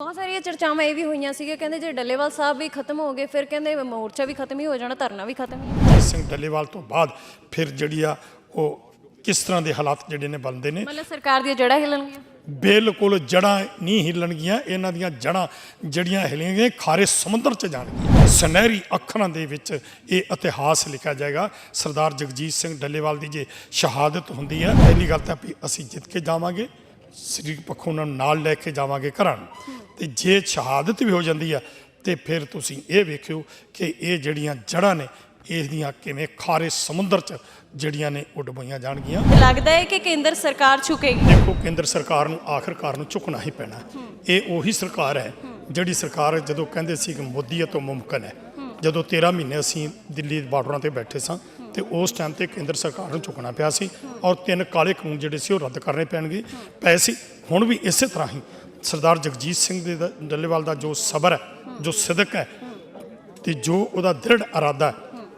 ਬਹੁਤ ਸਾਰੀਆਂ ਚਰਚਾਵਾਂ ਇਹ ਵੀ ਹੋਈਆਂ ਸੀਗੇ ਕਹਿੰਦੇ ਜੇ ਡੱਲੇਵਾਲ ਸਾਹਿਬ ਵੀ ਖਤਮ ਹੋ ਗਏ ਫਿਰ ਕਹਿੰਦੇ ਮੋਰਚਾ ਵੀ ਖਤਮ ਹੀ ਹੋ ਜਾਣਾ ਧਰਨਾ ਵੀ ਖਤਮ ਹੀ। ਸਿੰਘ ਡੱਲੇਵਾਲ ਤੋਂ ਬਾਅਦ ਫਿਰ ਜਿਹੜੀ ਆ ਉਹ ਕਿਸ ਤਰ੍ਹਾਂ ਦੇ ਹਾਲਾਤ ਜਿਹੜੇ ਨੇ ਬਣਦੇ ਨੇ? ਮਤਲਬ ਸਰਕਾਰ ਦੀਆਂ ਜੜ੍ਹਾਂ ਹਿੱਲਣਗੀਆਂ? ਬਿਲਕੁਲ ਜੜਾਂ ਨਹੀਂ ਹਿੱਲਣਗੀਆਂ ਇਹਨਾਂ ਦੀਆਂ ਜੜਾਂ ਜਿਹੜੀਆਂ ਹਿੱਲਣਗੀਆਂ ਖਾਰੇ ਸਮੁੰਦਰ 'ਚ ਜਾਣਗੀਆਂ। ਸੁਨਹਿਰੀ ਅੱਖਰਾਂ ਦੇ ਵਿੱਚ ਇਹ ਇਤਿਹਾਸ ਲਿਖਿਆ ਜਾਏਗਾ। ਸਰਦਾਰ ਜਗਜੀਤ ਸਿੰਘ ਡੱਲੇਵਾਲ ਦੀ ਜੇ ਸ਼ਹਾਦਤ ਹੁੰਦੀ ਹੈ ਪਹਿਲੀ ਗੱਲ ਤਾਂ ਵੀ ਅਸੀਂ ਜਿੱਤ ਕੇ ਜਾਵਾਂਗੇ ਸਰੀਰ ਪੱਖੋਂ ਉਹਨਾਂ ਨੂੰ ਨਾਲ ਲੈ ਕੇ ਜਾਵਾਂਗੇ ਘਰਾਂ ਨੂੰ। ਤੇ ਜੇ ਸ਼ਹਾਦਤ ਵੀ ਹੋ ਜਾਂਦੀ ਆ ਤੇ ਫਿਰ ਤੁਸੀਂ ਇਹ ਵੇਖਿਓ ਕਿ ਇਹ ਜਿਹੜੀਆਂ ਜੜਾਂ ਨੇ ਇਸ ਦੀਆਂ ਕਿਵੇਂ ਖਾਰੇ ਸਮੁੰਦਰ 'ਚ ਜਿਹੜੀਆਂ ਨੇ ਉਹ ਡੁਬੋਈਆਂ ਜਾਣਗੀਆਂ। ਲੱਗਦਾ ਹੈ ਕਿ ਕੇਂਦਰ ਸਰਕਾਰ ਝੁਕੇਗੀ। ਦੇਖੋ ਕੇਂਦਰ ਸਰਕਾਰ ਨੂੰ ਆਖਰਕਾਰ ਨੂੰ ਝੁਕਣਾ ਹੀ ਪੈਣਾ। ਇਹ ਉਹੀ ਸਰਕਾਰ ਹੈ ਜਿਹੜੀ ਸਰਕਾਰ ਜਦੋਂ ਕਹਿੰਦੇ ਸੀ ਕਿ ਮੋਦੀ ਤੋਂ ਮੁਮਕਨ ਹੈ ਜਦੋਂ 13 ਮਹੀਨੇ ਅਸੀਂ ਦਿੱਲੀ ਦੇ ਬਾਰਡਰਾਂ ਤੇ ਬੈਠੇ ਸਾਂ ਤੇ ਉਸ ਟਾਈਮ ਤੇ ਕੇਂਦਰ ਸਰਕਾਰ ਨੂੰ ਝੁਕਣਾ ਪਿਆ ਸੀ ਔਰ ਤਿੰਨ ਕਾਲੇ ਕਾਨੂੰਨ ਜਿਹੜੇ ਸੀ ਉਹ ਰੱਦ ਕਰਨੇ ਪੈਣਗੇ। ਪਏ ਸੀ ਹੁਣ ਵੀ ਇਸੇ ਤਰ੍ਹਾਂ ਹੀ ਸਰਦਾਰ ਜਗਜੀਤ ਸਿੰਘ ਦੇ ਦਾ- ਡੱਲੇਵਾਲ ਦਾ ਜੋ ਸਬਰ ਹੈ ਜੋ ਸਿਦਕ ਹੈ ਤੇ ਜੋ ਉਹਦਾ ਦ੍ਰਿੜ ਇਰਾਦਾ ਹੈ,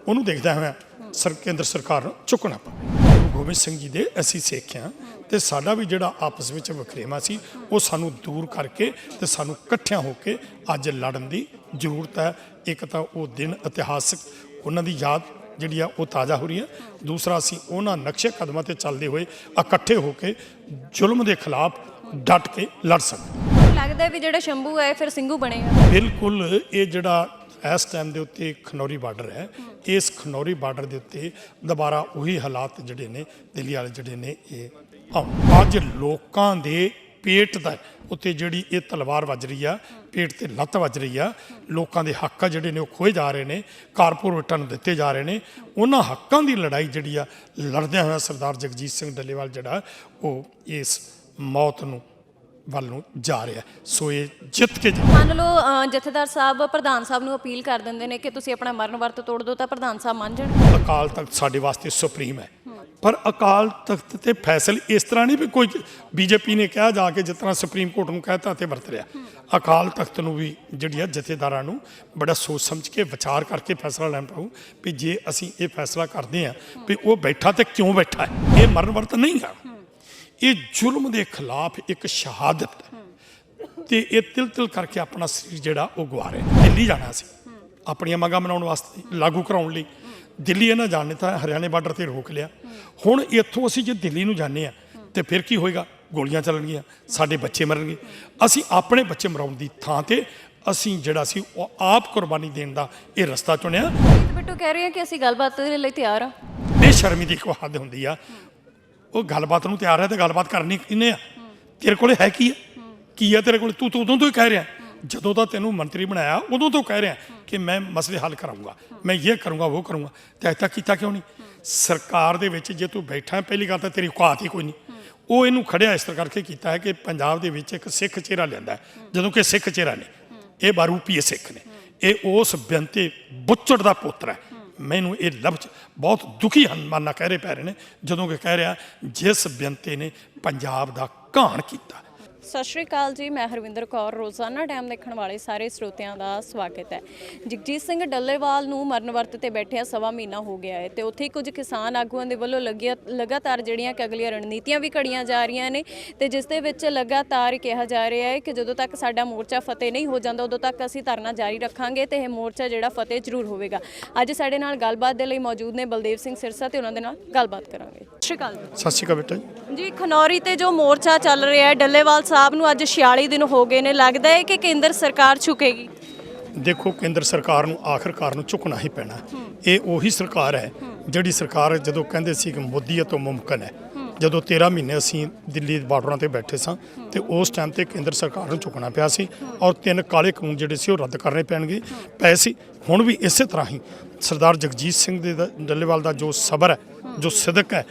ਉਹਨੂੰ ਦੇਖਦਾ ਹੋਇਆ ਸਰ ਕੇਂਦਰ ਸਰਕਾਰ ਨੂੰ ਚੁੱਕਣਾ ਪਵੇ। ਗੁਰੂ ਗੋਬਿੰਦ ਸਿੰਘ ਜੀ ਦੇ ਅਸੀਂ ਸਿੱਖਿਆ ਤੇ ਸਾਡਾ ਵੀ ਜਿਹੜਾ ਆਪਸ ਵਿੱਚ ਵਖਰੇਵਾ ਸੀ ਉਹ ਸਾਨੂੰ ਦੂਰ ਕਰਕੇ ਤੇ ਸਾਨੂੰ ਇਕੱਠਿਆਂ ਹੋ ਕੇ ਅੱਜ ਲੜਨ ਦੀ ਜ਼ਰੂਰਤ ਹੈ। ਇੱਕ ਤਾਂ ਉਹ ਦਿਨ ਇਤਿਹਾਸਕ ਉਹਨਾਂ ਦੀ ਯਾਦ ਜਿਹੜੀ ਆ ਉਹ ਤਾਜ਼ਾ ਹੋ ਰਹੀ ਹੈ। ਦੂਸਰਾ ਅਸੀਂ ਉਹਨਾਂ ਨਕਸ਼ੇ ਕਦਮਾਂ ਤੇ ਚੱਲਦੇ ਹੋਏ ਇਕੱਠੇ ਹੋ ਕੇ ਜ਼ੁਲਮ ਦੇ ਖਿਲਾਫ ਡਟ ਕੇ ਲੜ ਸਕਦੇ ਲੱਗਦਾ ਵੀ ਜਿਹੜਾ ਸ਼ੰਭੂ ਹੈ ਫਿਰ ਸਿੰਘੂ ਬਣੇਗਾ। ਬਿਲਕੁਲ ਇਹ ਜਿਹੜਾ ਇਸ ਟਾਈਮ ਦੇ ਉੱਤੇ ਖਨੌਰੀ ਬਾਰਡਰ ਹੈ ਇਸ ਖਨੌਰੀ ਬਾਰਡਰ ਦੇ ਉੱਤੇ ਦੁਬਾਰਾ ਉਹੀ ਹਾਲਾਤ ਜਿਹੜੇ ਨੇ ਦਿੱਲੀ ਵਾਲੇ ਜਿਹੜੇ ਨੇ ਇਹ ਆਉਣ ਅੱਜ ਲੋਕਾਂ ਦੇ ਪੇਟ ਦਾ ਉੱਤੇ ਜਿਹੜੀ ਇਹ ਤਲਵਾਰ ਵੱਜ ਰਹੀ ਆ ਪੇਟ ਤੇ ਲੱਤ ਵੱਜ ਰਹੀ ਆ ਲੋਕਾਂ ਦੇ ਹੱਕ ਆ ਜਿਹੜੇ ਨੇ ਉਹ ਖੋਏ ਜਾ ਰਹੇ ਨੇ ਕਾਰਪੋਰੇਟਾਂ ਨੂੰ ਦਿੱਤੇ ਜਾ ਰਹੇ ਨੇ। ਉਹਨਾਂ ਹੱਕਾਂ ਦੀ ਲੜਾਈ ਜਿਹੜੀ ਆ ਲੜਦਿਆਂ ਹੋਇਆ ਸਰਦਾਰ ਜਗਜੀਤ ਸਿੰਘ ਡੱਲੇਵਾਲ ਜਿਹੜਾ ਉਹ ਇਸ ਮੌਤ ਨੂੰ ਵੱਲ ਨੂੰ ਜਾ ਰਿਹਾ। ਸੋ ਇਹ ਜਿੱਤ ਕੇ ਜਾ ਮੰਨ ਲਓ ਅ, ਜਥੇਦਾਰ ਸਾਹਿਬ ਪ੍ਰਧਾਨ ਸਾਹਿਬ ਨੂੰ ਅਪੀਲ ਕਰ ਦਿੰਦੇ ਨੇ ਕਿ ਤੁਸੀਂ ਆਪਣਾ ਮਰਨ ਵਰਤ ਤੋੜ ਦਿਓ ਤਾਂ ਪ੍ਰਧਾਨ ਸਾਹਿਬ ਮੰਨ ਜਾਣ। ਅਕਾਲ ਤਖਤ ਸਾਡੇ ਵਾਸਤੇ ਸੁਪਰੀਮ ਹੈ। ਪਰ ਅਕਾਲ ਤਖਤ ਤੇ ਫੈਸਲੇ ਇਸ ਤਰ੍ਹਾਂ ਨਹੀਂ ਵੀ ਕੋਈ ਬੀਜੇਪੀ ਨੇ ਕਿਹਾ ਜਾ ਕੇ ਜਿਸ ਤਰ੍ਹਾਂ ਸੁਪਰੀਮ ਕੋਰਟ ਨੂੰ ਕਹਿਤਾ ਤੇ ਵਰਤ ਰਿਹਾ। ਅਕਾਲ ਤਖਤ ਨੂੰ ਵੀ ਜਿਹੜੀ ਆ ਜਥੇਦਾਰਾਂ ਨੂੰ ਬੜਾ ਸੋਚ ਸਮਝ ਕੇ ਵਿਚਾਰ ਕਰਕੇ ਫੈਸਲਾ ਲੈਣਾ ਪਊ ਵੀ ਜੇ ਅਸੀਂ ਇਹ ਫੈਸਲਾ ਕਰਦੇ ਆ ਵੀ ਉਹ ਬੈਠਾ ਤੇ ਕਿਉਂ ਬੈਠਾ ਹੈ? ਇਹ ਮਰਨ ਵਰਤ ਨਹੀਂ ਗਾ ਇਹ ਜ਼ੁਲਮ ਦੇ ਖਿਲਾਫ ਇੱਕ ਸ਼ਹਾਦਤ ਹੈ। ਤੇ ਇਹ ਤਿਲ ਤਿਲ ਕਰਕੇ ਆਪਣਾ ਸਰੀਰ ਜਿਹੜਾ ਉਹ ਗਵਾ ਰਿਹਾ ਦਿੱਲੀ ਜਾਣਾ ਸੀ। ਆਪਣੀਆਂ ਮੰਗਾਂ ਮਨਾਉਣ ਵਾਸਤੇ ਲਾਗੂ ਕਰਾਉਣ ਲਈ। ਦਿੱਲੀ ਇਹਨਾਂ ਜਾਣੇ ਤਾਂ ਹਰਿਆਣੇ ਬਾਰਡਰ ਤੇ ਰੋਕ ਲਿਆ। ਹੁਣ ਇੱਥੋਂ ਅਸੀਂ ਜੇ ਦਿੱਲੀ ਨੂੰ ਜਾਂਦੇ ਆ ਤੇ ਫਿਰ ਕੀ ਹੋਏਗਾ? ਗੋਲੀਆਂ ਚੱਲਣਗੀਆਂ ਸਾਡੇ ਬੱਚੇ ਮਰਨਗੇ। ਅਸੀਂ ਆਪਣੇ ਬੱਚੇ ਮਰਾਉਣ ਦੀ ਥਾਂ ਤੇ ਅਸੀਂ ਜਿਹੜਾ ਸੀ ਉਹ ਆਪ ਕੁਰਬਾਨੀ ਦੇਣ ਦਾ ਇਹ ਰਸਤਾ ਚੁਣਿਆ। ਬਿੱਟੂ ਕਹਿ ਰਹੇ ਆ ਕਿ ਅਸੀਂ ਗੱਲਬਾਤ ਦੇ ਲਈ ਤਿਆਰ ਆ ਬੇਸ਼ਰਮੀ ਦੀ ਇੱਕ ਹੱਦ ਹੁੰਦੀ ਆ। ਉਹ ਗੱਲਬਾਤ ਨੂੰ ਤਿਆਰ ਹੈ ਤੇ ਗੱਲਬਾਤ ਕਰਨੀ ਕਿੰਨੇ ਆ? ਤੇਰੇ ਕੋਲੇ ਹੈ ਕੀ ਹੈ ਕੀ ਹੈ ਤੇਰੇ ਕੋਲ? ਤੂੰ ਤਾਂ ਉਦੋਂ ਤੋਂ ਹੀ ਕਹਿ ਰਿਹਾ। ਜਦੋਂ ਦਾ ਤੈਨੂੰ ਮੰਤਰੀ ਬਣਾਇਆ, ਉਦੋਂ ਤੋਂ ਕਹਿ ਰਿਹਾ ਕਿ ਮੈਂ ਮਸਲੇ ਹੱਲ ਕਰਾਂਗਾ ਮੈਂ ਇਹ ਕਰੂੰਗਾ, ਉਹ ਕਰੂੰਗਾ। ਤੇ ਅਜੇ ਤੱਕ ਕੀਤਾ ਕਿਉਂ ਨਹੀਂ? ਸਰਕਾਰ ਦੇ ਵਿੱਚ ਜੇ ਤੂੰ ਬੈਠਾ ਪਹਿਲੀ ਗੱਲ ਤਾਂ ਤੇਰੀ ਔਕਾਤ ਹੀ ਕੋਈ ਨਹੀਂ। ਉਹ ਇਹਨੂੰ ਖੜਿਆ ਇਸ ਤਰ੍ਹਾਂ ਕਰਕੇ ਕੀਤਾ ਹੈ ਕਿ ਪੰਜਾਬ ਦੇ ਵਿੱਚ ਇੱਕ ਸਿੱਖ ਚਿਹਰਾ ਲਿਆਂਦਾ ਜਦੋਂ ਕਿ ਸਿੱਖ ਚਿਹਰਾ ਨਹੀਂ ਇਹ ਬਾਰੂਪੀਏ ਸਿੱਖ ਨੇ। ਇਹ ਉਸ ਬੇਨਤੀ ਬੁੱਚੜ ਦਾ ਪੁੱਤਰ ਹੈ। ਮੈਨੂੰ ਇਹ ਲਫ਼ਜ਼ ਬਹੁਤ ਦੁਖੀ ਹਨਮਾਨਾ ਕਹਿ ਰਹੇ ਪੈ ਰਹੇ ਨੇ, ਜਦੋਂ ਕਿ ਕਹਿ ਰਿਹਾ, ਜਿਸ ਬੇਨਤੀ ਨੇ ਪੰਜਾਬ ਦਾ ਘਾਣ ਕੀਤਾ। ਸਤਿ ਸ਼੍ਰੀ ਅਕਾਲ ਜੀ ਮੈਂ ਹਰਵਿੰਦਰ ਕੌਰ। ਰੋਜ਼ਾਨਾ ਟਾਈਮ ਦੇਖਣ ਵਾਲੇ ਸਾਰੇ ਸਰੋਤਿਆਂ ਦਾ ਸਵਾਗਤ ਹੈ। ਜਗਜੀਤ ਸਿੰਘ ਡੱਲੇਵਾਲ ਨੂੰ ਮਰਨ ਵਰਤ ਤੇ ਬੈਠਿਆ ਸਵਾ ਮਹੀਨਾ ਹੋ ਗਿਆ ਹੈ ਤੇ ਉੱਥੇ ਹੀ ਕੁਝ ਕਿਸਾਨ ਆਗੂਆਂ ਦੇ ਵੱਲੋਂ ਲੱਗਿਆ ਲਗਾਤਾਰ ਜਿਹੜੀਆਂ ਕਿ ਅਗਲੀਆਂ ਰਣਨੀਤੀਆਂ ਵੀ ਘੜੀਆਂ ਜਾ ਰਹੀਆਂ ਨੇ ਤੇ ਜਿਸ ਦੇ ਵਿੱਚ ਲਗਾਤਾਰ ਕਿਹਾ ਜਾ ਰਿਹਾ ਹੈ ਕਿ ਜਦੋਂ ਤੱਕ ਸਾਡਾ ਮੋਰਚਾ ਫਤਿਹ ਨਹੀਂ ਹੋ ਜਾਂਦਾ ਉਦੋਂ ਤੱਕ ਅਸੀਂ ਧਰਨਾ ਜਾਰੀ ਰੱਖਾਂਗੇ ਤੇ ਇਹ ਮੋਰਚਾ ਜਿਹੜਾ ਫਤਿਹ ਜ਼ਰੂਰ ਹੋਵੇਗਾ। ਅੱਜ ਸਾਡੇ ਨਾਲ ਗੱਲਬਾਤ ਦੇ ਲਈ ਮੌਜੂਦ ਨੇ ਬਲਦੇਵ ਸਿੰਘ ਸਿਰਸਾ ਤੇ ਉਹਨਾਂ ਦੇ ਨਾਲ ਗੱਲਬਾਤ ਕਰਾਂਗੇ। ਸਤਿ ਸ਼੍ਰੀ ਅਕਾਲ ਜੀ। ਸਤਿ ਸ਼੍ਰੀ ਅਕਾਲ ਬੇਟਾ ਜੀ। ਜੀ ਖਨੌਰੀ ਤੇ ਜੋ ਮੋਰਚਾ ਚੱਲ ਰਿਹਾ ਹੈ ਡੱਲੇਵਾਲ ਸਾਹਿਬ ਨੂੰ ਅੱਜ 46 ਦਿਨ ਹੋ ਗਏ ਨੇ, ਲੱਗਦਾ ਹੈ ਕਿ ਕੇਂਦਰ ਸਰਕਾਰ ਝੁਕੇਗੀ? ਦੇਖੋ, ਕੇਂਦਰ ਸਰਕਾਰ ਨੂੰ ਆਖਰਕਾਰ ਨੂੰ ਝੁਕਣਾ ਹੀ ਪੈਣਾ। ਇਹ ਉਹੀ ਸਰਕਾਰ ਹੈ ਜਿਹੜੀ ਸਰਕਾਰ ਜਦੋਂ ਕਹਿੰਦੇ ਸੀ ਕਿ ਮੋਦੀ ਤੋਂ ਮੁਮਕਨ ਹੈ। ਜਦੋਂ 13 ਮਹੀਨੇ ਅਸੀਂ ਦਿੱਲੀ ਦੇ ਬਾਰਡਰਾਂ ਤੇ ਬੈਠੇ ਸਾਂ ਤੇ ਉਸ ਟਾਈਮ ਤੇ ਕੇਂਦਰ ਸਰਕਾਰ ਨੂੰ ਝੁਕਣਾ ਪਿਆ ਸੀ ਔਰ ਤਿੰਨ ਕਾਲੇ ਕਾਨੂੰਨ ਜਿਹੜੇ ਸੀ ਉਹ ਰੱਦ ਕਰਨੇ ਪੈਣਗੇ। ਪਏ ਸੀ ਹੁਣ ਵੀ ਇਸੇ ਤਰ੍ਹਾਂ ਹੀ ਸਰਦਾਰ ਜਗਜੀਤ ਸਿੰਘ ਦੇ ਡੱਲੇਵਾਲ ਦਾ ਜੋ ਸਬਰ ਹੈ, ਜੋ ਸਿਦਕ ਹੈ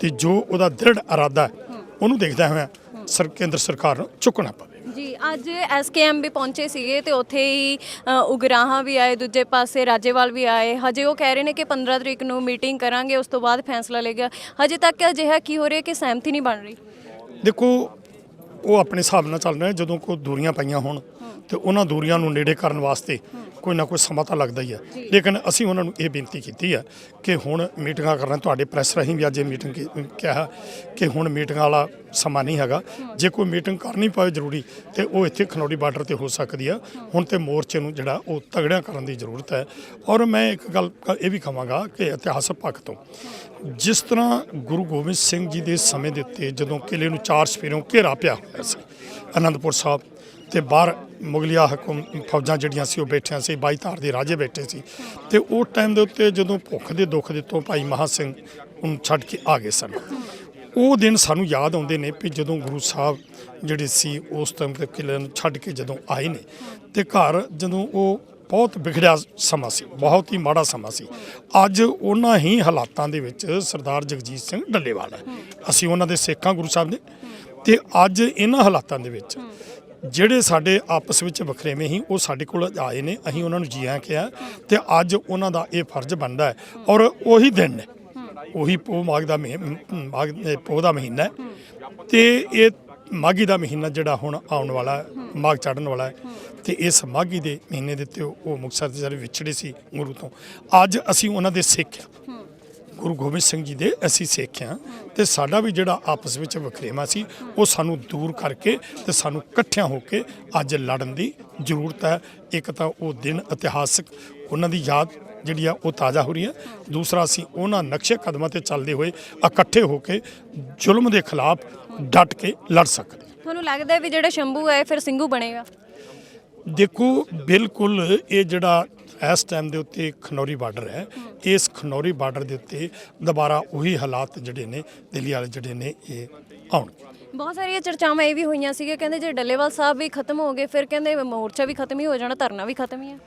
ਤੇ ਜੋ ਉਹਦਾ ਦ੍ਰਿੜ ਇਰਾਦਾ ਹੈ, ਉਹਨੂੰ ਦੇਖਦਾ ਹੋਇਆ ਸਰ ਕੇਂਦਰ ਸਰਕਾਰ ਨੂੰ ਝੁਕਣਾ ਪਵੇ। ਜੀ ਅੱਜ ਐਸਕੇਐਮ ਵੀ ਪਹੁੰਚੇ ਸੀਗੇ ਤੇ ਉੱਥੇ ਹੀ ਉਗਰਾਹਾਂ ਵੀ ਆਏ ਦੂਜੇ ਪਾਸੇ ਰਾਜੇਵਾਲ ਵੀ ਆਏ। ਹਜੇ ਉਹ ਕਹਿ ਰਹੇ ਨੇ ਕਿ 15 ਤਰੀਕ ਨੂੰ ਮੀਟਿੰਗ ਕਰਾਂਗੇ ਉਸ ਤੋਂ ਬਾਅਦ ਫੈਸਲਾ ਲੇਗਾ ਹਜੇ ਤੱਕ ਅਜਿਹਾ ਕੀ ਹੋ ਰਿਹਾ ਕਿ ਸਹਿਮਤੀ ਨਹੀਂ ਬਣ ਰਹੀ? ਦੇਖੋ ਉਹ ਆਪਣੇ ਹਿਸਾਬ ਨਾਲ ਚੱਲ ਰਿਹਾ ਜਦੋਂ ਕੋਈ ਦੂਰੀਆਂ ਪਈਆਂ ਹੋਣ ਤੇ ਉਹਨਾਂ ਦੂਰੀਆਂ ਨੂੰ ਨੇੜੇ ਕਰਨ ਵਾਸਤੇ ਕੋਈ ਨਾ ਕੋਈ ਸਮਾਂ ਤਾਂ ਲੱਗਦਾ ਹੀ ਹੈ। ਲੇਕਿਨ ਅਸੀਂ ਉਹਨਾਂ ਨੂੰ ਇਹ ਬੇਨਤੀ ਕੀਤੀ ਹੈ ਕਿ ਹੁਣ ਮੀਟਿੰਗਾਂ ਕਰਨਾ ਤੁਹਾਡੇ ਪ੍ਰੈਸ ਰਾਹੀਂ ਵੀ ਅੱਜ ਇਹ ਮੀਟਿੰਗ ਕਿਹਾ ਕਿ ਹੁਣ ਮੀਟਿੰਗਾਂ ਵਾਲਾ ਸਮਾਂ ਨਹੀਂ ਹੈਗਾ। ਜੇ ਕੋਈ ਮੀਟਿੰਗ ਕਰਨੀ ਪਵੇ ਜ਼ਰੂਰੀ ਤੇ ਉਹ ਇੱਥੇ ਖਨੌਰੀ ਬਾਰਡਰ ਤੇ ਹੋ ਸਕਦੀ ਆ ਹੁਣ ਤੇ ਮੋਰਚੇ ਨੂੰ ਜਿਹੜਾ ਉਹ ਤਗੜਿਆਂ ਕਰਨ ਦੀ ਜ਼ਰੂਰਤ ਹੈ। ਔਰ ਮੈਂ ਇੱਕ ਗੱਲ ਇਹ ਵੀ ਕਹਾਂਗਾ ਕਿ ਇਤਿਹਾਸਕ ਪੱਖ ਤੋਂ ਜਿਸ ਤਰ੍ਹਾਂ ਗੁਰੂ ਗੋਬਿੰਦ ਸਿੰਘ ਜੀ ਦੇ ਸਮੇਂ ਦੇ ਉੱਤੇ ਜਦੋਂ ਕਿਲੇ ਨੂੰ ਚਾਰ ਸਫੇਰੋਂ ਘੇਰਾ ਪਿਆ ਹੋਇਆ ਸੀ ਅਨੰਦਪੁਰ ਸਾਹਿਬ ਤੇ ਬਾਹਰ ਮੁਗਲਿਆ ਹਕੂਮ ਫੌਜਾਂ ਜਿਹੜੀਆਂ ਸੀ ਉਹ ਬੈਠੀਆਂ ਸੀ ਬਾਈ ਧਾਰ ਦੇ ਰਾਜੇ ਬੈਠੇ ਸੀ। ਤੇ ਉਹ ਟਾਈਮ ਦੇ ਉੱਤੇ ਜਦੋਂ ਭੁੱਖ ਦੇ ਦੁੱਖ ਦੇ ਤੋਂ ਭਾਈ ਮਹਾ ਸਿੰਘ ਉਹਨੂੰ ਛੱਡ ਕੇ ਆ ਗਏ ਸਨ। ਉਹ ਦਿਨ ਸਾਨੂੰ ਯਾਦ ਆਉਂਦੇ ਨੇ ਕਿ ਜਦੋਂ ਗੁਰੂ ਸਾਹਿਬ ਜਿਹੜੇ ਸੀ ਉਸ ਟਾਈਮ ਤੇ ਕਿਲੇ ਨੂੰ ਛੱਡ ਕੇ ਜਦੋਂ ਆਏ ਨੇ। ਤੇ ਘਰ ਜਦੋਂ ਉਹ ਬਹੁਤ ਵਿਗੜਿਆ ਸਮਾਂ ਸੀ, ਬਹੁਤ ਹੀ ਮਾੜਾ ਸਮਾਂ ਸੀ। ਅੱਜ ਉਹਨਾਂ ਹੀ ਹਾਲਾਤਾਂ ਦੇ ਵਿੱਚ ਸਰਦਾਰ ਜਗਜੀਤ ਸਿੰਘ ਡੱਲੇਵਾਲ ਹੈ। ਅਸੀਂ ਉਹਨਾਂ ਦੇ ਸੇਖਾਂ ਗੁਰੂ ਸਾਹਿਬ ਨੇ। ਤੇ ਅੱਜ ਇਹਨਾਂ ਹਾਲਾਤਾਂ ਦੇ ਵਿੱਚ ਜਿਹੜੇ ਸਾਡੇ ਆਪਸ ਵਿੱਚ ਵਖਰੇਵੇਂ ਸੀ ਉਹ ਸਾਡੇ ਕੋਲ ਆਏ ਨੇ ਅਸੀਂ ਉਹਨਾਂ ਨੂੰ ਜੀਆਂ ਆਇਆਂ ਕਿਹਾ ਤੇ ਅੱਜ ਉਹਨਾਂ ਦਾ ਇਹ ਫਰਜ਼ ਬਣਦਾ ਹੈ ਔਰ ਉਹੀ ਦਿਨ ਨੇ ਉਹੀ ਪੋ ਮਾਘ ਦਾ ਮਹੀ- ਮਾਘ ਪੋਹ ਦਾ ਮਹੀਨਾ ਹੈ ਤੇ ਇਹ ਮਾਘੀ ਦਾ ਮਹੀਨਾ ਜਿਹੜਾ ਹੁਣ ਆਉਣ ਵਾਲਾ ਹੈ, ਮਾਘ ਚੜਨ ਵਾਲਾ ਹੈ ਤੇ ਇਸ ਮਾਘੀ ਦੇ ਮਹੀਨੇ ਦੇ ਉੱਤੇ ਉਹ ਮੁਕਤਸਰ ਦੇ ਜਿਹੜੇ ਵਿਛੜੇ ਸੀ ਗੁਰੂ ਤੋਂ। ਅੱਜ ਅਸੀਂ ਉਹਨਾਂ ਦੇ ਸਿੱਖ ਗੁਰੂ ਗੋਬਿੰਦ ਸਿੰਘ ਜੀ ਦੇ ਅਸੀਂ ਸਿੱਖ ਹਾਂ ਤੇ ਸਾਡਾ ਵੀ ਜਿਹੜਾ ਆਪਸ ਵਿੱਚ ਵਖਰੇਵਾ ਸੀ ਉਹ ਸਾਨੂੰ ਦੂਰ ਕਰਕੇ ਤੇ ਸਾਨੂੰ ਇਕੱਠਿਆਂ ਹੋ ਕੇ ਅੱਜ ਲੜਨ ਦੀ ਜ਼ਰੂਰਤ ਹੈ। ਇੱਕ ਤਾਂ ਉਹ ਦਿਨ ਇਤਿਹਾਸਕ ਉਹਨਾਂ ਦੀ ਯਾਦ ਜਿਹੜੀ ਆ ਉਹ ਤਾਜ਼ਾ ਹੋ ਰਹੀ ਹੈ। ਦੂਸਰਾ ਅਸੀਂ ਉਹਨਾਂ ਨਕਸ਼ੇ ਕਦਮਾਂ ਤੇ ਚੱਲਦੇ ਹੋਏ ਇਕੱਠੇ ਹੋ ਕੇ ਜ਼ੁਲਮ ਦੇ ਖਿਲਾਫ ਡਟ ਕੇ ਲੜ ਸਕਦੇ। ਤੁਹਾਨੂੰ ਲੱਗਦਾ ਵੀ ਜਿਹੜਾ ਸ਼ੰਭੂ ਹੈ ਫਿਰ ਸਿੰਘੂ ਬਣੇਗਾ? ਦੇਖੋ ਬਿਲਕੁਲ ਇਹ ਜਿਹੜਾ ਇਸ ਟਾਈਮ ਦੇ ਉੱਤੇ ਖਨੌਰੀ ਬਾਰਡਰ ਹੈ। ਇਸ ਖਨੌਰੀ ਬਾਰਡਰ ਦੇ ਉੱਤੇ ਦੁਬਾਰਾ ਉਹੀ ਹਾਲਾਤ ਜਿਹੜੇ ਨੇ ਦਿੱਲੀ ਵਾਲੇ ਜਿਹੜੇ ਨੇ ਇਹ ਆਉਣਗੇ ਬਹੁਤ ਸਾਰੀਆਂ ਚਰਚਾਵਾਂ ਇਹ ਵੀ ਹੋਈਆਂ ਸੀਗੀਆਂ ਕਹਿੰਦੇ ਜੇ ਡੱਲੇਵਾਲ ਸਾਹਿਬ ਵੀ ਖਤਮ ਹੋ ਗਏ ਫਿਰ ਕਹਿੰਦੇ ਮੋਰਚਾ ਵੀ ਖਤਮ ਹੀ ਹੋ ਜਾਣਾ ਧਰਨਾ ਵੀ ਖਤਮ ਹੀ ਹੈ।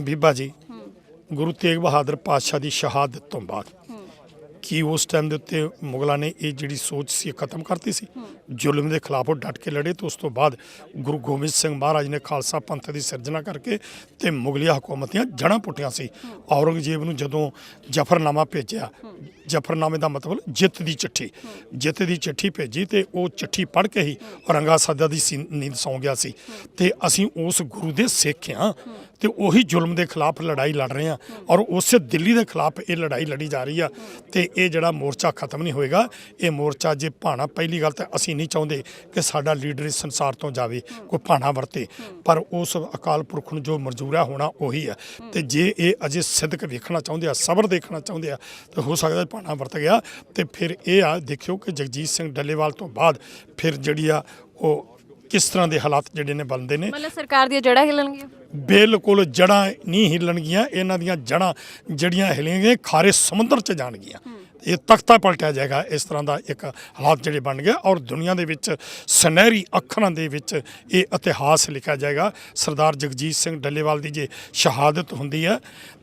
ਬੀਬਾ ਜੀ ਗੁਰੂ ਤੇਗ ਬਹਾਦਰ ਪਾਤਸ਼ਾਹ ਦੀ ਸ਼ਹਾਦਤ ਤੋਂ ਬਾਅਦ ਕੀ ਉਸ ਟਾਈਮ ਦੇ ਉੱਤੇ ਮੁਗਲਾਂ ਨੇ ਇਹ ਜਿਹੜੀ ਸੋਚ ਸੀ ਖਤਮ ਕਰਤੀ ਸੀ। ਜ਼ੁਲਮ ਦੇ ਖਿਲਾਫ ਉਹ ਡਟ ਕੇ ਲੜੇ ਤੇ ਉਸ ਤੋਂ ਬਾਅਦ ਗੁਰੂ ਗੋਬਿੰਦ ਸਿੰਘ ਮਹਾਰਾਜ ਨੇ ਖਾਲਸਾ ਪੰਥ ਦੀ ਸਿਰਜਣਾ ਕਰਕੇ ਤੇ ਮੁਗਲਿਆ ਹਕੂਮਤ ਦੀਆਂ ਜੜ੍ਹਾਂ ਪੁੱਟੀਆਂ ਸੀ। ਔਰੰਗਜ਼ੇਬ ਨੂੰ ਜਦੋਂ ਜਫਰਨਾਮਾ ਭੇਜਿਆ ਜਫਰਨਾਮੇ ਦਾ ਮਤਲਬ ਜਿੱਤ ਦੀ ਚਿੱਠੀ। ਜਿੱਤ ਦੀ ਚਿੱਠੀ ਭੇਜੀ ਤੇ ਉਹ ਚਿੱਠੀ ਪੜ੍ਹ ਕੇ ਹੀ ਔਰੰਗਾ ਸਾਦਾ ਦੀ ਨੀਂਦ ਸੌਂ ਗਿਆ ਸੀ। ਤੇ ਅਸੀਂ ਉਸ ਗੁਰੂ ਦੇ ਸਿੱਖ ਹਾਂ ਤੇ ਉਹੀ ਜ਼ੁਲਮ ਦੇ ਖਿਲਾਫ ਲੜਾਈ ਲੜ ਰਹੇ ਹਾਂ ਔਰ ਉਸੇ ਦਿੱਲੀ ਦੇ ਖਿਲਾਫ ਇਹ ਲੜਾਈ ਲੜੀ ਜਾ ਰਹੀ ਆ ਤੇ ਇਹ ਜਿਹੜਾ ਮੋਰਚਾ ਖਤਮ ਨਹੀਂ ਹੋਏਗਾ ਇਹ ਮੋਰਚਾ ਜੇ ਭਾਣਾ ਪਹਿਲੀ ਗੱਲ ਤਾਂ ਅਸੀਂ ਨਹੀਂ ਚਾਹੁੰਦੇ ਕਿ ਸਾਡਾ ਲੀਡਰ ਇਸ ਸੰਸਾਰ ਤੋਂ ਜਾਵੇ ਕੋਈ ਭਾਣਾ ਵਰਤੇ। ਪਰ ਉਸ ਅਕਾਲ ਪੁਰਖ ਨੂੰ ਜੋ ਮਨਜ਼ੂਰ ਹੋਣਾ ਉਹੀ ਹੈ ਤੇ ਜੇ ਇਹ ਅਜੇ ਸਿੱਧਕ ਵੇਖਣਾ ਚਾਹੁੰਦੇ ਆ ਸਬਰ ਦੇਖਣਾ ਚਾਹੁੰਦੇ ਆ ਤਾਂ ਹੋ ਸਕਦਾ ਭਾਣਾ ਵਰਤ ਗਿਆ। ਤੇ ਫਿਰ ਇਹ ਆ ਦੇਖਿਓ ਕਿ ਜਗਜੀਤ ਸਿੰਘ ਡੱਲੇਵਾਲ ਤੋਂ ਬਾਅਦ ਫਿਰ ਜਿਹੜੀ ਆ ਉਹ ਕਿਸ ਤਰ੍ਹਾਂ ਦੇ ਹਾਲਾਤ ਜਿਹੜੇ ਨੇ ਬਣਦੇ ਨੇ। ਮਤਲਬ ਸਰਕਾਰ ਦੀਆਂ ਜੜ੍ਹਾਂ ਹਿੱਲਣਗੀਆਂ? ਬਿਲਕੁਲ ਜੜਾਂ ਨਹੀਂ ਹਿੱਲਣਗੀਆਂ ਇਹਨਾਂ ਦੀਆਂ ਜੜਾਂ ਜਿਹੜੀਆਂ ਹਿੱਲਣਗੀਆਂ ਖਾਰੇ ਸਮੁੰਦਰ 'ਚ ਜਾਣਗੀਆਂ। ਇਹ ਤਖਤਾ ਪਲਟਿਆ ਜਾਏਗਾ। ਇਸ ਤਰ੍ਹਾਂ ਦਾ ਇੱਕ ਹਾਲਾਤ ਜਿਹੜੇ ਬਣ ਗਿਆ ਔਰ ਦੁਨੀਆ ਦੇ ਵਿੱਚ ਸੁਨਹਿਰੀ ਅੱਖਰਾਂ ਦੇ ਵਿੱਚ ਇਹ ਇਤਿਹਾਸ ਲਿਖਿਆ ਜਾਏਗਾ। ਸਰਦਾਰ ਜਗਜੀਤ ਸਿੰਘ ਡੱਲੇਵਾਲ ਦੀ ਜੇ ਸ਼ਹਾਦਤ ਹੁੰਦੀ ਹੈ,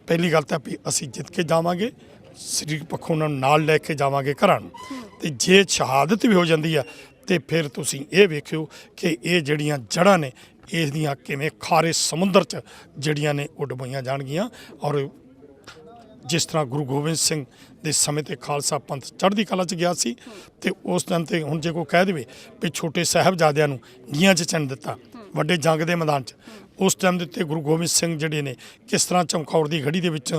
ਪਹਿਲੀ ਗੱਲ ਤਾਂ ਵੀ ਅਸੀਂ ਜਿੱਤ ਕੇ ਜਾਵਾਂਗੇ ਸਰੀਰ ਪੱਖੋਂ ਉਹਨਾਂ ਨੂੰ ਨਾਲ ਲੈ ਕੇ ਜਾਵਾਂਗੇ ਘਰਾਂ ਨੂੰ। ਤੇ ਜੇ ਸ਼ਹਾਦਤ ਵੀ ਹੋ ਜਾਂਦੀ ਆ ਤੇ ਫਿਰ ਤੁਸੀਂ ਇਹ ਵੇਖਿਓ ਕਿ ਇਹ ਜਿਹੜੀਆਂ ਜੜ੍ਹਾਂ ਨੇ ਇਸ ਦੀਆਂ ਕਿਵੇਂ ਖਾਰੇ ਸਮੁੰਦਰ 'ਚ ਜਿਹੜੀਆਂ ਨੇ ਉਹ ਡੁਬੋਈਆਂ ਜਾਣਗੀਆਂ ਔਰ ਜਿਸ ਤਰ੍ਹਾਂ ਗੁਰੂ ਗੋਬਿੰਦ ਸਿੰਘ ਦੇ ਸਮੇਂ ਤੇ ਖਾਲਸਾ ਪੰਥ ਚੜ੍ਹਦੀ ਕਲਾ 'ਚ ਗਿਆ ਸੀ ਤੇ ਉਸ ਟਾਈਮ ਤੇ ਹੁਣ ਜੇ ਕੋਈ ਕਹਿ ਦੇਵੇ ਵੀ ਛੋਟੇ ਸਾਹਿਬਜ਼ਾਦਿਆਂ ਨੂੰ ਨੀਹਾਂ 'ਚ ਚੰਨ ਦਿੱਤਾ, ਵੱਡੇ ਜੰਗ ਦੇ ਮੈਦਾਨ 'ਚ। ਉਸ ਟਾਈਮ ਦੇ ਉੱਤੇ ਗੁਰੂ ਗੋਬਿੰਦ ਸਿੰਘ ਜਿਹੜੇ ਨੇ, ਕਿਸ ਤਰ੍ਹਾਂ ਚਮਕੌਰ ਦੀ ਘੜੀ ਦੇ ਵਿੱਚ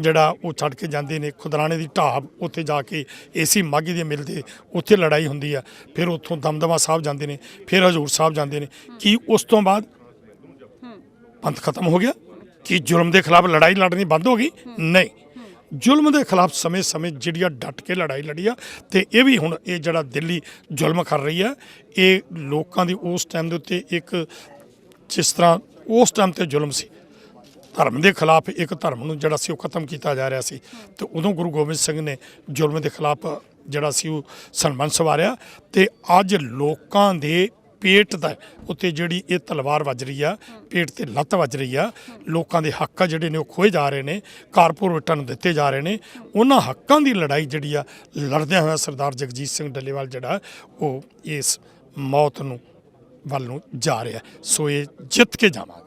ਜਿਹੜਾ ਉਹ ਛੱਡ ਕੇ ਜਾਂਦੇ ਨੇ, ਖੁਦਰਾਣੇ ਦੀ ਢਾਬ ਉੱਥੇ ਜਾ ਕੇ ਏਸੀ ਮਾਗੀ ਦੇ ਮਿਲ 'ਤੇ ਉੱਥੇ ਲੜਾਈ ਹੁੰਦੀ ਆ, ਫਿਰ ਉੱਥੋਂ ਦਮਦਮਾ ਸਾਹਿਬ ਜਾਂਦੇ ਨੇ, ਫਿਰ ਹਜੂਰ ਸਾਹਿਬ ਜਾਂਦੇ ਨੇ। ਕੀ ਉਸ ਤੋਂ ਬਾਅਦ ਪੰਥ ਖਤਮ ਹੋ ਗਿਆ? ਕੀ ਜ਼ੁਲਮ ਦੇ ਖਿਲਾਫ ਲੜਾਈ ਲੜਨੀ ਬੰਦ ਹੋ ਗਈ? ਨਹੀਂ। ਜ਼ੁਲਮ ਦੇ ਖਿਲਾਫ ਸਮੇਂ-ਸਮੇਂ ਜਿਹੜੀ ਆ ਡਟ ਕੇ ਲੜਾਈ ਲੜੀ ਆ ਤੇ ਇਹ ਵੀ ਹੁਣ ਇਹ ਜਿਹੜਾ ਦਿੱਲੀ ਜ਼ੁਲਮ ਕਰ ਰਹੀ ਆ, ਇਹ ਲੋਕਾਂ ਦੀ ਉਸ ਟਾਈਮ ਦੇ ਉੱਤੇ ਇੱਕ ਜਿਸ ਤਰ੍ਹਾਂ ਉਸ ਟਾਈਮ ਤੇ ਜ਼ੁਲਮ ਸੀ, ਧਰਮ ਦੇ ਖਿਲਾਫ ਇੱਕ ਧਰਮ ਨੂੰ ਜਿਹੜਾ ਸੀ ਉਹ ਖਤਮ ਕੀਤਾ ਜਾ ਰਿਹਾ ਸੀ ਤੇ ਉਦੋਂ ਗੁਰੂ ਗੋਬਿੰਦ ਸਿੰਘ ਨੇ ਜ਼ੁਲਮ ਦੇ ਖਿਲਾਫ ਜਿਹੜਾ ਸੀ ਉਹ ਸਨਮਾਨ ਸਵਾਰਿਆ ਤੇ ਅੱਜ ਲੋਕਾਂ ਦੇ ਪੇਟ ਦਾ ਉੱਤੇ ਜਿਹੜੀ ਇਹ ਤਲਵਾਰ ਵੱਜ ਰਹੀ ਆ, ਪੇਟ ਤੇ ਲੱਤ ਵੱਜ ਰਹੀ ਆ, ਲੋਕਾਂ ਦੇ ਹੱਕ ਆ ਜਿਹੜੇ ਨੇ ਉਹ ਖੋਏ ਜਾ ਰਹੇ ਨੇ, ਕਾਰਪੋਰੇਟਾਂ ਨੂੰ ਦਿੱਤੇ ਜਾ ਰਹੇ ਨੇ। ਉਹਨਾਂ ਹੱਕਾਂ ਦੀ ਲੜਾਈ ਜਿਹੜੀ ਆ, ਲੜਦਿਆਂ ਹੋਇਆ ਸਰਦਾਰ ਜਗਜੀਤ ਸਿੰਘ ਡੱਲੇਵਾਲ ਜਿਹੜਾ, ਉਹ ਇਸ ਮੌਤ ਨੂੰ ਵੱਲ ਨੂੰ ਜਾ ਰਿਹਾ। ਸੋ ਇਹ ਜਿੱਤ ਕੇ ਜਾਵਾਂਗੇ।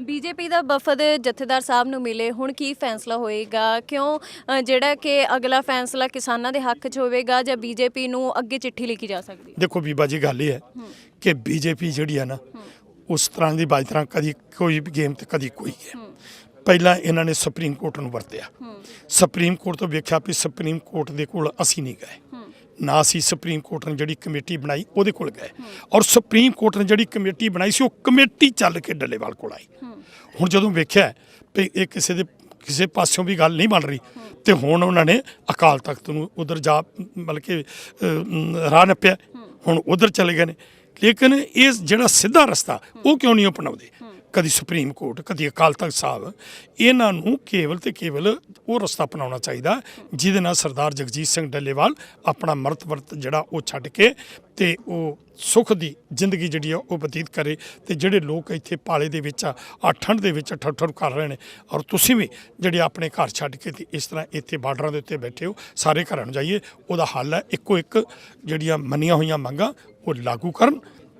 ਬੀਜੇਪੀ ਦਾ ਵਫਦ ਜਥੇਦਾਰ ਸਾਹਿਬ ਨੂੰ ਮਿਲੇ ਹੁਣ ਕੀ ਫੈਸਲਾ ਹੋਏਗਾ? ਕਿਉਂ ਅ, ਜਿਹੜਾ ਕਿ ਅਗਲਾ ਫੈਸਲਾ ਕਿਸਾਨਾਂ ਦੇ ਹੱਕ 'ਚ ਹੋਵੇਗਾ ਜਾਂ ਬੀਜੇਪੀ ਨੂੰ ਅੱਗੇ ਚਿੱਠੀ ਲਿਖੀ ਜਾ ਸਕਦੀ ਹੈ? ਦੇਖੋ ਬੀਬਾ ਜੀ ਗੱਲ ਇਹ ਹੈ ਕਿ ਬੀਜੇਪੀ ਜਿਹੜੀ ਹੈ ਨਾ ਉਸ ਤਰ੍ਹਾਂ ਦੀ ਬਾਜ ਤਰ੍ਹਾਂ ਕਦੀ ਕੋਈ ਵੀ ਗੇਮ ਤੇ ਕਦੀ ਕੋਈ ਗੇਮ। ਪਹਿਲਾਂ ਇਹਨਾਂ ਨੇ ਸੁਪਰੀਮ ਕੋਰਟ ਨੂੰ ਵਰਤਿਆ। ਸੁਪਰੀਮ ਕੋਰਟ ਤੋਂ ਵੇਖਿਆ ਵੀ ਸੁਪਰੀਮ ਕੋਰਟ ਦੇ ਕੋਲ ਅਸੀਂ ਨਹੀਂ ਗਏ। ਨਾ ਅਸੀਂ ਸੁਪਰੀਮ ਕੋਰਟ ਨੇ ਜਿਹੜੀ ਕਮੇਟੀ ਬਣਾਈ ਉਹਦੇ ਕੋਲ ਗਏ। ਔਰ ਸੁਪਰੀਮ ਕੋਰਟ ਨੇ ਜਿਹੜੀ ਕਮੇਟੀ ਬਣਾਈ ਸੀ ਉਹ ਕਮੇਟੀ ਚੱਲ ਕੇ ਡੱਲੇਵਾਲ ਕੋਲ ਆਈ। ਹੁਣ ਜਦੋਂ ਵੇਖਿਆ ਵੀ ਇਹ ਕਿਸੇ ਦੇ ਕਿਸੇ ਪਾਸਿਓਂ ਵੀ ਗੱਲ ਨਹੀਂ ਬਣ ਰਹੀ ਤੇ ਹੁਣ ਉਹਨਾਂ ਨੇ ਅਕਾਲ ਤਖਤ ਨੂੰ ਉਧਰ ਜਾ ਮਤਲਬ ਕਿ ਰਾਹ ਨੱਪਿਆ। ਹੁਣ ਉਧਰ ਚਲੇ ਗਏ ਨੇ। ਲੇਕਿਨ ਇਹ ਜਿਹੜਾ ਸਿੱਧਾ ਰਸਤਾ ਉਹ ਕਿਉਂ ਨਹੀਂ ਅਪਣਾਉਂਦੇ? ਕਦੀ ਸੁਪਰੀਮ ਕੋਰਟ, ਕਦੀ ਅਕਾਲ ਤਖਤ ਸਾਹਿਬ, ਇਹਨਾਂ ਨੂੰ ਕੇਵਲ ਤੇ ਕੇਵਲ ਉਹ ਰਸਤਾ ਅਪਣਾਉਣਾ ਚਾਹੀਦਾ, ਜਿਹਦੇ ਨਾਲ ਸਰਦਾਰ ਜਗਜੀਤ ਸਿੰਘ ਡੱਲੇਵਾਲ ਆਪਣਾ ਮਰਤ ਵਰਤ ਜਿਹੜਾ ਉਹ ਛੱਡ ਕੇ ਤੇ ਉਹ ਸੁਖ ਦੀ ਜ਼ਿੰਦਗੀ ਜਿਹੜੀ ਆ ਉਹ ਬਤੀਤ ਕਰੇ ਤੇ ਜਿਹੜੇ ਲੋਕ ਇੱਥੇ ਪਾਲੇ ਦੇ ਵਿੱਚ ਆ ਆਹ ਦੇ ਵਿੱਚ ਠੱਠਰ ਕਰ ਰਹੇ ਨੇ, ਔਰ ਤੁਸੀਂ ਵੀ ਜਿਹੜੇ ਆਪਣੇ ਘਰ ਛੱਡ ਕੇ ਤੇ ਇਸ ਤਰ੍ਹਾਂ ਇੱਥੇ ਬਾਰਡਰਾਂ ਦੇ ਉੱਤੇ ਬੈਠੇ ਹੋ, ਸਾਰੇ ਘਰਾਂ ਨੂੰ ਜਾਈਏ, ਉਹਦਾ ਹੱਲ ਹੈ, ਇੱਕੋ ਇੱਕ ਜਿਹੜੀਆਂ ਮੰਨੀਆਂ ਹੋਈਆਂ ਮੰਗਾਂ ਉਹ ਲਾਗੂ ਕਰਨ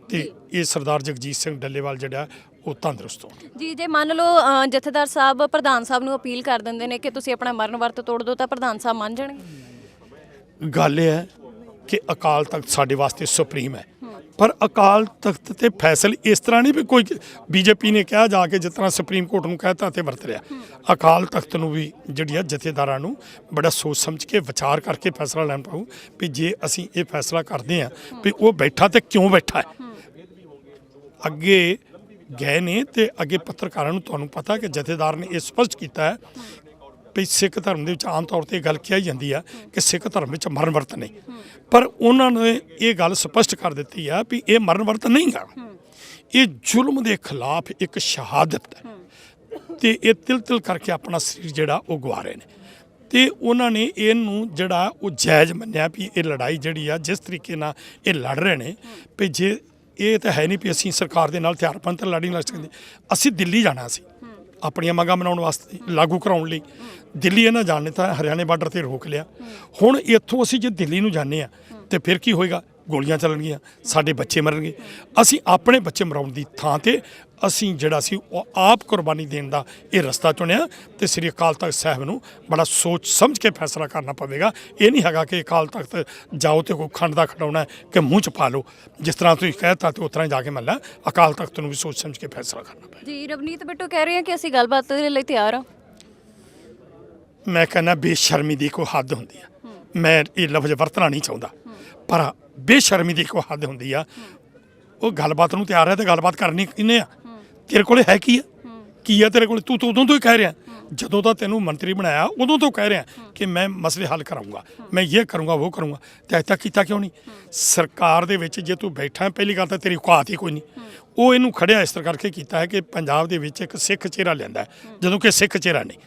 ਤੇ ਇਹ ਸਰਦਾਰ ਜਗਜੀਤ ਸਿੰਘ ਡੱਲੇਵਾਲ ਜਿਹੜਾ ਉਹ ਤੰਦਰੁਸਤ ਹੋਣ। ਜੀ ਜੇ ਮੰਨ ਲਓ ਅ, ਜਥੇਦਾਰ ਸਾਹਿਬ ਪ੍ਰਧਾਨ ਸਾਹਿਬ ਨੂੰ ਅਪੀਲ ਕਰ ਦਿੰਦੇ ਨੇ ਕਿ ਤੁਸੀਂ ਆਪਣਾ ਮਰਨ ਵਰਤ ਤੋੜ ਦਿਓ ਤਾਂ ਪ੍ਰਧਾਨ ਸਾਹਿਬ ਮੰਨ ਜਾਣਗੇ? ਗੱਲ ਇਹ ਹੈ ਕਿ ਅਕਾਲ ਤਖਤ ਸਾਡੇ ਵਾਸਤੇ ਸੁਪਰੀਮ ਹੈ। ਪਰ ਅਕਾਲ ਤਖਤ ਤੇ ਫੈਸਲੇ ਇਸ ਤਰ੍ਹਾਂ ਨਹੀਂ ਵੀ ਕੋਈ ਬੀਜੇਪੀ ਨੇ ਕਿਹਾ ਜਾ ਕੇ ਜਿਸ ਤਰ੍ਹਾਂ ਸੁਪਰੀਮ ਕੋਰਟ ਨੂੰ ਕਹਿਤਾ ਤੇ ਵਰਤ ਲਿਆ। ਅਕਾਲ ਤਖਤ ਨੂੰ ਵੀ ਜਿਹੜੀ ਆ ਜਥੇਦਾਰਾਂ ਨੂੰ ਬੜਾ ਸੋਚ ਸਮਝ ਕੇ ਵਿਚਾਰ ਕਰਕੇ ਫੈਸਲਾ ਲੈਣਾ ਪਊ ਵੀ ਜੇ ਅਸੀਂ ਇਹ ਫੈਸਲਾ ਕਰਦੇ ਹਾਂ ਵੀ ਉਹ ਬੈਠਾ ਤੇ ਕਿਉਂ ਬੈਠਾ ਹੈ। ਅੱਗੇ ਗਏ ਨੇ ਤੇ ਅੱਗੇ ਪੱਤਰਕਾਰਾਂ ਨੂੰ ਤੁਹਾਨੂੰ ਪਤਾ ਕਿ ਜਥੇਦਾਰ ਨੇ ਇਹ ਸਪਸ਼ਟ ਕੀਤਾ ਹੈ ਵੀ ਸਿੱਖ ਧਰਮ ਦੇ ਵਿੱਚ ਆਮ ਤੌਰ ਤੇ ਇਹ ਗੱਲ ਕਹੀ ਜਾਂਦੀ ਆ ਕਿ ਸਿੱਖ ਧਰਮ ਵਿੱਚ ਮਰਨ ਵਰਤ ਨਹੀਂ। ਪਰ ਉਹਨਾਂ ਨੇ ਇਹ ਗੱਲ ਸਪਸ਼ਟ ਕਰ ਦਿੱਤੀ ਆ ਵੀ ਇਹ ਮਰਨ ਵਰਤ ਨਹੀਂ ਗਾ। ਇਹ ਜ਼ੁਲਮ ਦੇ ਖਿਲਾਫ ਇੱਕ ਸ਼ਹਾਦਤ ਹੈ। ਤੇ ਇਹ ਤਿਲ ਤਿਲ ਕਰਕੇ ਆਪਣਾ ਸਰੀਰ ਜਿਹੜਾ ਉਹ ਗਵਾ ਰਹੇ ਨੇ। ਤੇ ਉਹਨਾਂ ਨੇ ਇਹਨੂੰ ਜਿਹੜਾ ਉਹ ਜਾਇਜ਼ ਮੰਨਿਆ ਵੀ ਇਹ ਲੜਾਈ ਜਿਹੜੀ ਆ ਜਿਸ ਤਰੀਕੇ ਨਾਲ ਇਹ ਲੜ ਰਹੇ ਨੇ ਵੀ ਜੇ ਇਹ ਤਾਂ ਹੈ ਨਹੀਂ ਵੀ ਅਸੀਂ ਸਰਕਾਰ ਦੇ ਨਾਲ ਹਥਿਆਰਬੰਦ ਨਾਲ ਲੜੀ ਨਹੀਂ ਲੜ ਸਕਦੇ ਅਸੀਂ ਦਿੱਲੀ ਜਾਣਾ ਸੀ। ਆਪਣੀਆਂ ਮੰਗਾਂ ਮਨਾਉਣ ਵਾਸਤੇ ਲਾਗੂ ਕਰਾਉਣ ਲਈ। ਦਿੱਲੀ ਇਹਨਾਂ ਜਾਣ ਨੇ ਤਾਂ ਹਰਿਆਣੇ ਬਾਰਡਰ ਤੇ ਰੋਕ ਲਿਆ। ਹੁਣ ਇੱਥੋਂ ਅਸੀਂ ਜੇ ਦਿੱਲੀ ਨੂੰ ਜਾਂਦੇ ਆ ਤੇ ਫਿਰ ਕੀ ਹੋਏਗਾ? ਗੋਲੀਆਂ ਚੱਲਣਗੀਆਂ ਸਾਡੇ ਬੱਚੇ ਮਰਨਗੇ। ਅਸੀਂ ਆਪਣੇ ਬੱਚੇ ਮਰਾਉਣ ਦੀ ਥਾਂ ਤੇ ਅਸੀਂ ਜਿਹੜਾ ਸੀ ਉਹ ਆਪ ਕੁਰਬਾਨੀ ਦੇਣ ਦਾ ਇਹ ਰਸਤਾ ਚੁਣਿਆ ਤੇ ਸ੍ਰੀ ਅਕਾਲ ਤਖਤ ਸਾਹਿਬ ਨੂੰ ਬੜਾ ਸੋਚ ਸਮਝ ਕੇ ਫੈਸਲਾ ਕਰਨਾ ਪਵੇਗਾ। ਇਹ ਨਹੀਂ ਹੈਗਾ ਕਿ ਅਕਾਲ ਤਖਤ ਜਾਓ ਤੇ ਕੋਈ ਖੰਡ ਦਾ ਖਡਾਉਣਾ ਹੈ ਕਿ ਮੂੰਹ ਚ ਪਾ ਲਓ। ਜਿਸ ਤਰ੍ਹਾਂ ਤੁਸੀਂ ਕਹਿਤਾ ਤੇ ਉਸ ਤਰ੍ਹਾਂ ਹੀ ਜਾ ਕੇ ਮੰਨ ਲਾ ਅਕਾਲ ਤਖਤ ਨੂੰ ਵੀ ਸੋਚ ਸਮਝ ਕੇ ਫੈਸਲਾ ਕਰਨਾ ਪਵੇਗਾ। ਜੀ ਰਵਨੀਤ ਬਿੱਟੂ ਕਹਿ ਰਹੇ ਆ ਕਿ ਅਸੀਂ ਗੱਲਬਾਤ ਦੇ ਲਈ ਤਿਆਰ ਹਾਂ ਮੈਂ ਕਹਿੰਦਾ ਬੇਸ਼ਰਮੀ ਦੀ ਕੋਈ ਹੱਦ ਹੁੰਦੀ ਆ। ਮੈਂ ਇਹ ਲਫ਼ਜ਼ ਵਰਤਣਾ ਨਹੀਂ ਚਾਹੁੰਦਾ। ਪਰ ਬੇਸ਼ਰਮੀ ਦੀ ਕੋਈ ਹੱਦ ਹੁੰਦੀ ਆ। ਉਹ ਗੱਲਬਾਤ ਨੂੰ ਤਿਆਰ ਹੈ ਤੇ ਗੱਲਬਾਤ ਕਰਨੀ ਕਿੰਨੇ ਆ? ਤੇਰੇ ਕੋਲੇ ਹੈ ਕੀ ਆ? ਕੀ ਆ ਤੇਰੇ ਕੋਲੇ? ਤੂੰ ਤਾਂ ਉਦੋਂ ਤੋਂ ਹੀ ਕਹਿ ਰਿਹਾ। ਜਦੋਂ ਦਾ ਤੈਨੂੰ ਮੰਤਰੀ ਬਣਾਇਆ ਉਦੋਂ ਤੋਂ ਕਹਿ ਰਿਹਾ ਕਿ ਮੈਂ ਮਸਲੇ ਹੱਲ ਕਰਾਂਗਾ। ਮੈਂ ਇਹ ਕਰੂੰਗਾ ਉਹ ਕਰੂੰਗਾ। ਤੇ ਅਜੇ ਤੱਕ ਕੀਤਾ ਕਿਉਂ ਨਹੀਂ? ਸਰਕਾਰ ਦੇ ਵਿੱਚ ਜੇ ਤੂੰ ਬੈਠਾ ਪਹਿਲੀ ਗੱਲ ਤਾਂ ਤੇਰੀ ਔਕਾਤ ਹੀ ਕੋਈ ਨਹੀਂ। ਉਹ ਇਹਨੂੰ ਖੜਿਆ ਇਸ ਤਰ੍ਹਾਂ ਕਰਕੇ ਕੀਤਾ ਹੈ ਕਿ ਪੰਜਾਬ ਦੇ ਵਿੱਚ ਇੱਕ ਸਿੱਖ ਚਿਹਰਾ ਲਿਆਂਦਾ ਹੈ, ਜਦੋਂ ਕਿ ਸਿੱਖ ਚਿਹਰਾ ਨਹੀਂ।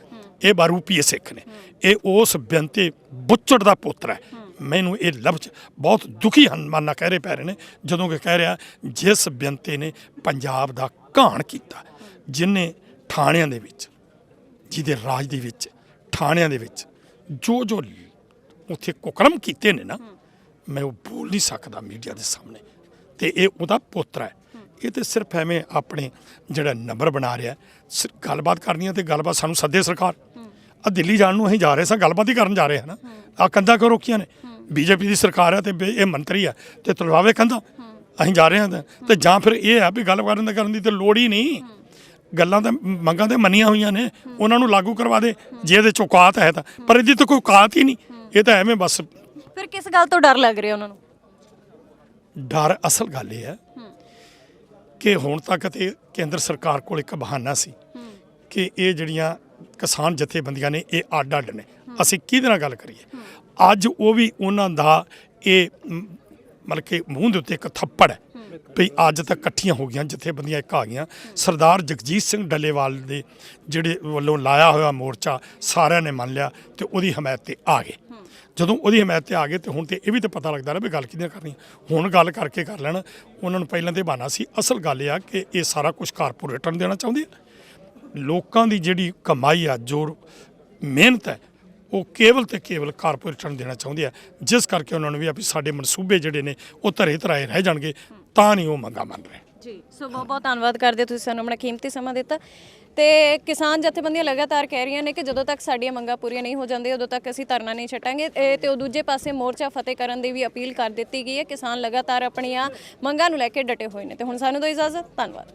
ਇਹ ਬਾਰੂਪੀ ਸਿੱਖ ਨੇ। ਇਹ ਉਸ ਬੇਨਤੀ ਬੁੱਚੜ ਦਾ ਪੁੱਤਰ ਹੈ। ਮੈਨੂੰ ਇਹ ਲਫ਼ਜ਼ ਬਹੁਤ ਦੁਖੀ ਹਨ, ਮਾਨਾ ਕਹਿ ਰਹੇ ਪੈ ਰਹੇ ਨੇ, ਜਦੋਂ ਕਿ ਕਹਿ ਰਿਹਾ, ਜਿਸ ਬੇਨਤੀ ਨੇ ਪੰਜਾਬ ਦਾ ਘਾਣ ਕੀਤਾ, ਜਿਨੇ ਥਾਣਿਆਂ ਦੇ ਵਿੱਚ, ਜਿਹਦੇ ਰਾਜ ਦੇ ਵਿੱਚ, ਥਾਣਿਆਂ ਦੇ ਵਿੱਚ ਜੋ ਜੋ ਉੱਥੇ ਕੁਕਰਮ ਕੀਤੇ ਨੇ ਨਾ, ਮੈਂ ਉਹ ਬੋਲ ਨਹੀਂ ਸਕਦਾ ਮੀਡੀਆ ਦੇ ਸਾਹਮਣੇ। ਤੇ ਇਹ ਉਹਦਾ ਪੁੱਤਰ ਹੈ। ਇਹ ਤੇ ਸਿਰਫ ਐਵੇਂ ਆਪਣੇ ਜਿਹੜਾ ਨੰਬਰ ਬਣਾ ਰਿਹਾ, ਸਿਰ- ਗੱਲਬਾਤ ਕਰਨੀ ਹੈ ਤੇ ਗੱਲਬਾਤ ਸਾਨੂੰ ਸੱਦੇ ਸਰਕਾਰ। ਆ ਦਿੱਲੀ ਜਾਣ ਨੂੰ ਅਸੀਂ ਜਾ ਰਹੇ ਸਾਂ, ਗੱਲਬਾਤ ਹੀ ਕਰਨ ਜਾ ਰਹੇ ਹਾਂ ਨਾ। ਆ ਕੰਧਾਂ ਕਿਉਂ ਰੋਕੀਆਂ ਨੇ? ਬੀਜੇਪੀ ਦੀ ਸਰਕਾਰ ਹੈ ਤੇ ਬੇ- ਇਹ ਮੰਤਰੀ ਹੈ ਤੇ ਤੁਲਵਾਵੇ ਕੰਧਾਂ। ਅਸੀਂ ਜਾ ਰਹੇ ਹਾਂ ਤੇ- ਤੇ ਜਾਂ ਫਿਰ ਇਹ ਹੈ ਵੀ ਗੱਲ ਕਰਨ ਦਾ ਕਰਨ ਦੀ ਤੇ ਲੋੜ ਹੀ ਨਹੀਂ। ਗੱਲਾਂ ਤਾਂ ਮੰਗਾਂ ਤੇ ਮੰਨੀਆਂ ਹੋਈਆਂ ਨੇ। ਉਹਨਾਂ ਨੂੰ ਲਾਗੂ ਕਰਵਾ ਦੇ। ਜੇ ਇਹਦੇ ਚ ਔਕਾਤ ਹੈ ਤਾਂ। ਪਰ ਇਹਦੀ ਤਾਂ ਕੋਈ ਔਕਾਤ ਹੀ ਨਹੀਂ। ਇਹ ਤਾਂ ਐਵੇਂ ਬਸ ਫਿਰ ਕਿਸ ਗੱਲ ਤੋਂ ਡਰ ਲੱਗ ਰਿਹਾ ਉਹਨਾਂ ਨੂੰ? ਡਰ ਅਸਲ ਗੱਲ ਇਹ ਹੈ ਕਿ ਹੁਣ ਤੱਕ ਤੇ ਕੇਂਦਰ ਸਰਕਾਰ ਕੋਲ ਇੱਕ ਬਹਾਨਾ ਸੀ ਕਿ ਇਹ ਜਿਹੜੀਆਂ ਕਿਸਾਨ ਜਥੇਬੰਦੀਆਂ ਨੇ ਇਹ ਅੱਡ ਅੱਡ ਨੇ ਅਸੀਂ ਕਿਹਦੇ ਨਾਲ ਗੱਲ ਕਰੀਏ? ਅੱਜ ਉਹ ਵੀ ਉਹਨਾਂ ਦਾ ਇਹ ਮਤਲਬ ਕਿ ਮੂੰਹ ਦੇ ਉੱਤੇ ਇੱਕ ਥੱਪੜ ਹੈ ਵੀ ਅੱਜ ਤੱਕ ਇਕੱਠੀਆਂ ਹੋ ਗਈਆਂ, ਜਥੇਬੰਦੀਆਂ ਇੱਕ ਆ ਗਈਆਂ। ਸਰਦਾਰ ਜਗਜੀਤ ਸਿੰਘ ਡੱਲੇਵਾਲ ਦੇ ਜਿਹੜੇ ਵੱਲੋਂ ਲਾਇਆ ਹੋਇਆ ਮੋਰਚਾ ਸਾਰਿਆਂ ਨੇ ਮੰਨ ਲਿਆ ਤੇ ਉਹਦੀ ਹਮਾਇਤ ਤੇ ਆ ਗਏ। ਜਦੋਂ ਉਹਦੀ ਹਮਾਇਤ ਤੇ ਆ ਗਏ ਤੇ ਹੁਣ ਤੇ ਇਹ ਵੀ ਤਾਂ ਪਤਾ ਲੱਗਦਾ ਨਾ ਵੀ ਗੱਲ ਕਿਹਦੇ ਕਰਨੀ ਹੁਣ ਗੱਲ ਕਰਕੇ ਕਰ ਲੈਣ, ਉਹਨਾਂ ਨੂੰ ਪਹਿਲਾਂ ਤੇ ਬਹਾਨਾ ਸੀ। ਅਸਲ ਗੱਲ ਇਹ ਆ ਕਿ ਇਹ ਸਾਰਾ ਕੁਝ ਕਾਰਪੋਰੇਟਰ ਨੂੰ ਦੇਣਾ ਚਾਹੁੰਦੇ ਆ। ਲੋਕਾਂ ਦੀ ਜਿਹੜੀ ਕਮਾਈ ਆ, ਜੋ ਮਿਹਨਤ ਹੈ ਉਹ ਕੇਵਲ ਤੇ ਕੇਵਲ ਕਾਰਪੋਰੇਟਰ ਨੂੰ ਦੇਣਾ ਚਾਹੁੰਦੇ ਆ। ਜਿਸ ਕਰਕੇ ਉਹਨਾਂ ਨੂੰ ਵੀ ਆ ਸਾਡੇ ਮਨਸੂਬੇ ਜਿਹੜੇ ਨੇ, ਉਹ ਧਰੇ ਧਰਾਏ ਰਹਿ ਜਾਣਗੇ, ਤਾਂ ਨਹੀਂ ਉਹ ਮੰਗਾ ਮੰਨ ਰਹੇ। ਜੀ, ਸੋ ਬਹੁਤ ਬਹੁਤ ਧੰਨਵਾਦ ਕਰਦੇ ਹਾਂ ਤੁਸੀਂ ਸਾਨੂੰ ਆਪਣਾ ਕੀਮਤੀ ਸਮਾਂ ਦਿੱਤਾ। ਤੇ ਕਿਸਾਨ ਜਥੇਬੰਦੀਆਂ ਲਗਾਤਾਰ ਕਹਿ ਰਹੀਆਂ ਨੇ ਕਿ ਜਦੋਂ ਤੱਕ ਸਾਡੀਆਂ ਮੰਗਾਂ ਪੂਰੀਆਂ ਨਹੀਂ ਹੋ ਜਾਂਦੀਆਂ, ਉਦੋਂ ਤੱਕ ਅਸੀਂ ਧਰਨਾ ਨਹੀਂ ਛੱਡਾਂਗੇ। ਇਹ ਤੇ ਉਹ ਦੂਜੇ ਪਾਸੇ ਮੋਰਚਾ ਫਤਿਹ ਕਰਨ ਦੀ ਵੀ ਅਪੀਲ ਕਰ ਦਿੱਤੀ ਗਈ ਹੈ। ਕਿਸਾਨ ਲਗਾਤਾਰ ਆਪਣੀਆਂ ਮੰਗਾਂ ਨੂੰ ਲੈ ਕੇ ਡਟੇ ਹੋਏ ਨੇ। ਤੇ ਹੁਣ ਸਾਨੂੰ ਦੋ ਇਜਾਜ਼ਤ। ਧੰਨਵਾਦ।